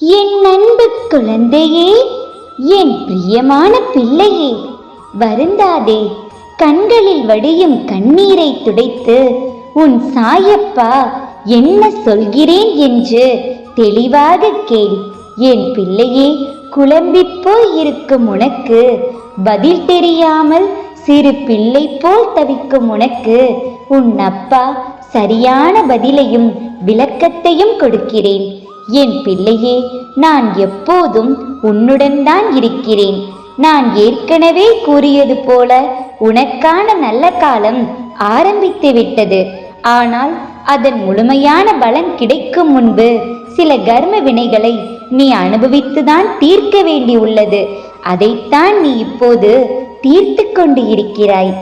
என் அன்பு குழந்தையே என் பிரியமான பிள்ளையே வருந்தாதே கண்களில் வடியும் கண்ணீரை துடைத்து உன் சாயப்பா என்ன சொல்கிறேன் என்று தெளிவாக கேள். என் பிள்ளையே குழம்பிப் போய் இருக்கும் உனக்கு பதில் தெரியாமல் சிறு பிள்ளை போல் தவிக்கும் உனக்கு உன் அப்பா சரியான பதிலையும் விளக்கத்தையும் கொடுக்கிறேன். என் பிள்ளையே நான் எப்போதும் உன்னுடன் தான் இருக்கிறேன். நான் ஏற்கனவே கூறியது போல உனக்கான நல்ல காலம் ஆரம்பித்து விட்டது. ஆனால் அதன் முழுமையான பலன் கிடைக்கும் முன்பு சில கர்ம வினைகளை நீ அனுபவித்துதான் தீர்க்க வேண்டியுள்ளது அதைத்தான் நீ இப்போது தீர்த்து கொண்டு இருக்கிறாய்.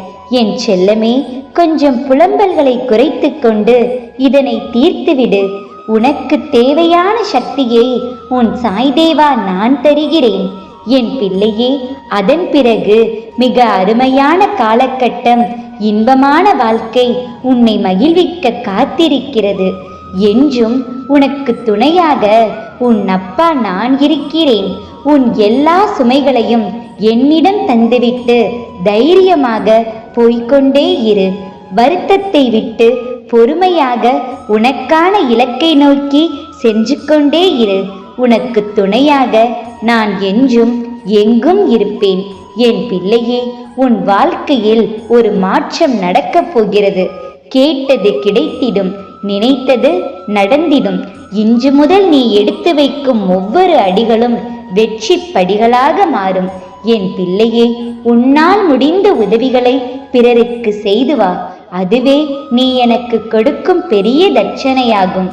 என் செல்லமே கொஞ்சம் புலம்பல்களை குறைத்து கொண்டு இதனை தீர்த்துவிடு. உனக்கு தேவையான சக்தியை உன் சாய்தேவா நான் தருகிறேன். என் பிள்ளையே அதன் பிறகு மிக அருமையான காலகட்டம் இன்பமான வாழ்க்கை உன்னை மகிழ்விக்க காத்திருக்கிறது. என்றும் உனக்கு துணையாக உன் அப்பா நான் இருக்கிறேன். உன் எல்லா சுமைகளையும் என்னிடம் தந்துவிட்டு தைரியமாக போய்கொண்டே இரு. வருத்தத்தை விட்டு பொறுமையாக உனக்கான இலக்கை நோக்கி சென்று கொண்டே இரு. உனக்கு துணையாக நான் என்றும் எங்கும் இருப்பேன். என் பிள்ளையே உன் வாழ்க்கையில் ஒரு மாற்றம் நடக்கப் போகிறது. கேட்டது கிடைத்திடும் நினைத்தது நடந்திடும். இன்று முதல் நீ எடுத்து வைக்கும் ஒவ்வொரு அடிகளும் வெற்றி படிகளாக மாறும். என் பிள்ளையே உன்னால் முடிந்த உதவிகளை பிறருக்கு செய்து வா. அதுவே நீ எனக்கு கொடுக்கும் பெரிய தட்சணையாகும்.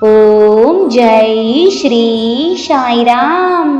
ஓம் ஜெய் ஸ்ரீ சாய்ராம்.